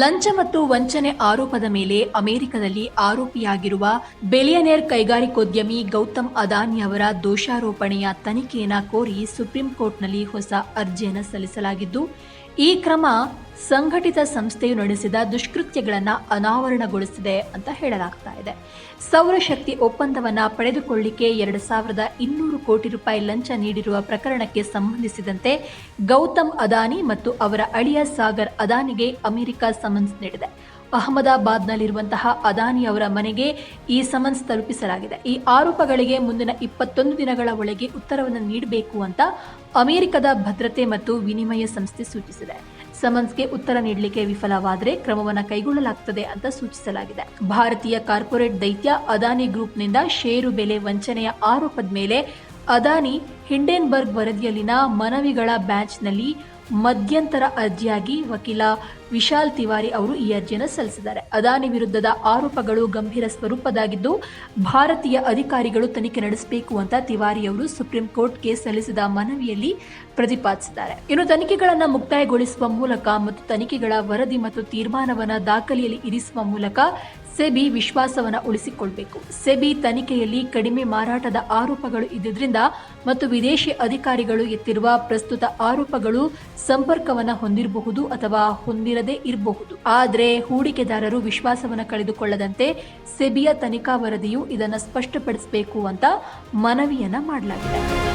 ಲಂಚ ಮತ್ತು ವಂಚನೆ ಆರೋಪದ ಮೇಲೆ ಅಮೆರಿಕದಲ್ಲಿ ಆರೋಪಿಯಾಗಿರುವ ಬೆಲಿಯನೇರ್ ಕೈಗಾರಿಕೋದ್ಯಮಿ ಗೌತಮ್ ಅದಾನಿ ಅವರ ದೋಷಾರೋಪಣೆಯ ತನಿಖೆಯನ್ನು ಕೋರಿ ಸುಪ್ರೀಂ ಕೋರ್ಟ್ನಲ್ಲಿ ಹೊಸ ಅರ್ಜಿಯನ್ನು ಸಲ್ಲಿಸಲಾಗಿದ್ದು, ಈ ಕ್ರಮ ಸಂಘಟಿತ ಸಂಸ್ಥೆಯು ನಡೆಸಿದ ದುಷ್ಕೃತ್ಯಗಳನ್ನು ಅನಾವರಣಗೊಳಿಸಿದೆ ಅಂತ ಹೇಳಲಾಗ್ತಾ ಇದೆ. ಸೌರಶಕ್ತಿ ಒಪ್ಪಂದವನ್ನು ಪಡೆದುಕೊಳ್ಳಿಕ್ಕೆ ಎರಡು ಸಾವಿರದ ಇನ್ನೂರು ಕೋಟಿ ರೂಪಾಯಿ ಲಂಚ ನೀಡಿರುವ ಪ್ರಕರಣಕ್ಕೆ ಸಂಬಂಧಿಸಿದಂತೆ ಗೌತಮ್ ಅದಾನಿ ಮತ್ತು ಅವರ ಅಳಿಯ ಸಾಗರ್ ಅದಾನಿಗೆ ಅಮೆರಿಕ ಸಮನ್ಸ್ ನೀಡಿದೆ. ಅಹಮದಾಬಾದ್ನಲ್ಲಿರುವಂತಹ ಅದಾನಿ ಅವರ ಮನೆಗೆ ಈ ಸಮನ್ಸ್ ತಲುಪಿಸಲಾಗಿದೆ. ಈ ಆರೋಪಗಳಿಗೆ ಮುಂದಿನ ಇಪ್ಪತ್ತೊಂದು ದಿನಗಳ ಒಳಗೆ ಉತ್ತರವನ್ನು ನೀಡಬೇಕು ಅಂತ ಅಮೆರಿಕದ ಭದ್ರತೆ ಮತ್ತು ವಿನಿಮಯ ಸಂಸ್ಥೆ ಸೂಚಿಸಿದೆ. ಸಮನ್ಸ್ಗೆ ಉತ್ತರ ನೀಡಲಿಕ್ಕೆ ವಿಫಲವಾದರೆ ಕ್ರಮವನ್ನು ಕೈಗೊಳ್ಳಲಾಗುತ್ತದೆ ಅಂತ ಸೂಚಿಸಲಾಗಿದೆ. ಭಾರತೀಯ ಕಾರ್ಪೊರೇಟ್ ದೈತ್ಯ ಅದಾನಿ ಗ್ರೂಪ್ನಿಂದ ಷೇರು ಬೆಲೆ ವಂಚನೆಯ ಆರೋಪದ ಮೇಲೆ ಅದಾನಿ ಹಿಂಡೆನ್ಬರ್ಗ್ ವರದಿಯಲ್ಲಿನ ಮನವಿಗಳ ಬ್ಯಾಚ್ನಲ್ಲಿ ಮಧ್ಯಂತರ ಅರ್ಜಿಯಾಗಿ ವಕೀಲ ವಿಶಾಲ್ ತಿವಾರಿ ಅವರು ಈ ಅರ್ಜಿಯನ್ನು ಸಲ್ಲಿಸಿದ್ದಾರೆ. ಅದಾನಿ ವಿರುದ್ಧದ ಆರೋಪಗಳು ಗಂಭೀರ ಸ್ವರೂಪದಾಗಿದ್ದು, ಭಾರತೀಯ ಅಧಿಕಾರಿಗಳು ತನಿಖೆ ನಡೆಸಬೇಕು ಅಂತ ತಿವಾರಿ ಅವರು ಸುಪ್ರೀಂ ಕೋರ್ಟ್ಗೆ ಸಲ್ಲಿಸಿದ ಮನವಿಯಲ್ಲಿ ಪ್ರತಿಪಾದಿಸಿದ್ದಾರೆ. ಇನ್ನು ತನಿಖೆಗಳನ್ನು ಮುಕ್ತಾಯಗೊಳಿಸುವ ಮೂಲಕ ಮತ್ತು ತನಿಖೆಗಳ ವರದಿ ಮತ್ತು ತೀರ್ಮಾನವನ್ನು ದಾಖಲೆಯಲ್ಲಿ ಇರಿಸುವ ಮೂಲಕ ಸೆಬಿ ವಿಶ್ವಾಸವನ್ನು ಉಳಿಸಿಕೊಳ್ಬೇಕು. ಸೆಬಿ ತನಿಖೆಯಲ್ಲಿ ಕಡಿಮೆ ಮಾರಾಟದ ಆರೋಪಗಳು ಇದ್ದುದರಿಂದ ಮತ್ತು ವಿದೇಶಿ ಅಧಿಕಾರಿಗಳು ಎತ್ತಿರುವ ಪ್ರಸ್ತುತ ಆರೋಪಗಳು ಸಂಪರ್ಕವನ್ನು ಹೊಂದಿರಬಹುದು ಅಥವಾ ಹೊಂದಿರದೇ ಇರಬಹುದು. ಆದರೆ ಹೂಡಿಕೆದಾರರು ವಿಶ್ವಾಸವನ್ನು ಕಳೆದುಕೊಳ್ಳದಂತೆ ಸೆಬಿಯ ತನಿಖಾ ವರದಿಯು ಇದನ್ನು ಸ್ಪಷ್ಟಪಡಿಸಬೇಕು ಅಂತ ಮನವಿಯನ್ನ ಮಾಡಲಾಗಿದೆ.